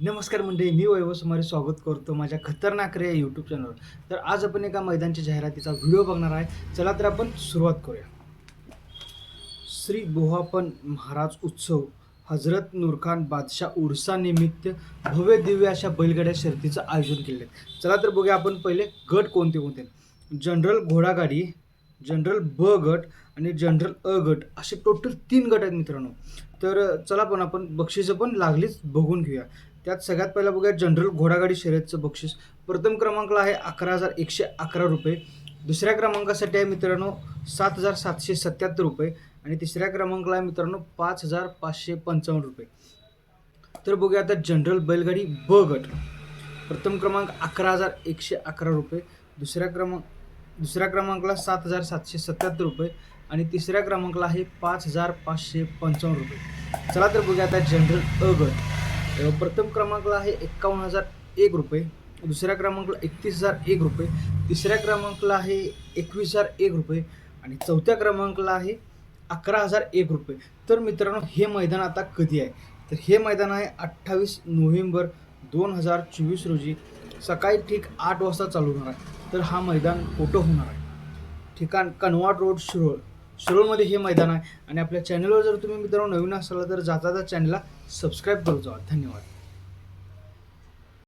नमस्कार मंडळी मी वैभव सुमारे स्वागत करतो माझ्या खतरनाक रे यूट्यूब चॅनलवर तर आज आपण एका मैदानच्या जाहिरातीचा व्हिडिओ बघणार आहे. चला तर आपण सुरुवात करूया. श्री गोहापन महाराज उत्सव हजरत नूरखान बादशाह उर्सानिमित्त भव्य दिव्य अशा बैलगाड्या शर्तीचं आयोजन केले चला तर बघूया आपण पहिले गट कोणते कोणते? जनरल घोडागाडी जनरल ब गट आणि जनरल अ गट असे टोटल तीन गट आहेत मित्रांनो. तर चला पण आपण बक्षिसं पण लागलीच बघून घेऊया. त्यात सगळ्यात पहिला बघूया जनरल घोडागाडी शर्यतचं बक्षीस. प्रथम क्रमांकला आहे अकरा हजार एकशे अकरा रुपये. दुसऱ्या क्रमांकासाठी आहे मित्रांनो सात हजार सातशे सत्याहत्तर रुपये. आणि तिसऱ्या क्रमांकाला आहे मित्रांनो पाच हजार पाचशे पंचावन्न रुपये. तर बघूया आता जनरल बैलगाडी ब गट. प्रथम क्रमांक अकरा हजार एकशे अकरा रुपये. दुसऱ्या क्रमांक दुसऱ्या क्रमांकाला सात हजार सातशे सत्याहत्तर रुपये. आणि तिसऱ्या क्रमांकाला आहे पाच हजार पाचशे पंचावन्न रुपये. चला तर बघूया आता जनरल अ गट. प्रथम क्रमांकला आहे एक्कावन्न हजार एक रुपये. दुसऱ्या क्रमांकाला एकतीस हजार एक रुपये. तिसऱ्या क्रमांकाला आहे एकवीस हजार एक रुपये. आणि चौथ्या क्रमांकाला आहे अकरा हजार एक रुपये. तर मित्रांनो हे मैदान आता कधी आहे? तर हे मैदान आहे अठ्ठावीस नोव्हेंबर दोन हजार चोवीस रोजी. सकाळी ठीक आठ वाजता चालू होणार आहे. तर हा मैदान फोटो होणार आहे? ठिकाण कनवाट रोड शिरोळ. शिरोळमध्ये हे मैदान आहे. आणि आपल्या चॅनलवर जर तुम्ही मित्रांनो नवीन असाल तर जाता जाता चॅनलला सबस्क्राईब करू जावा. धन्यवाद.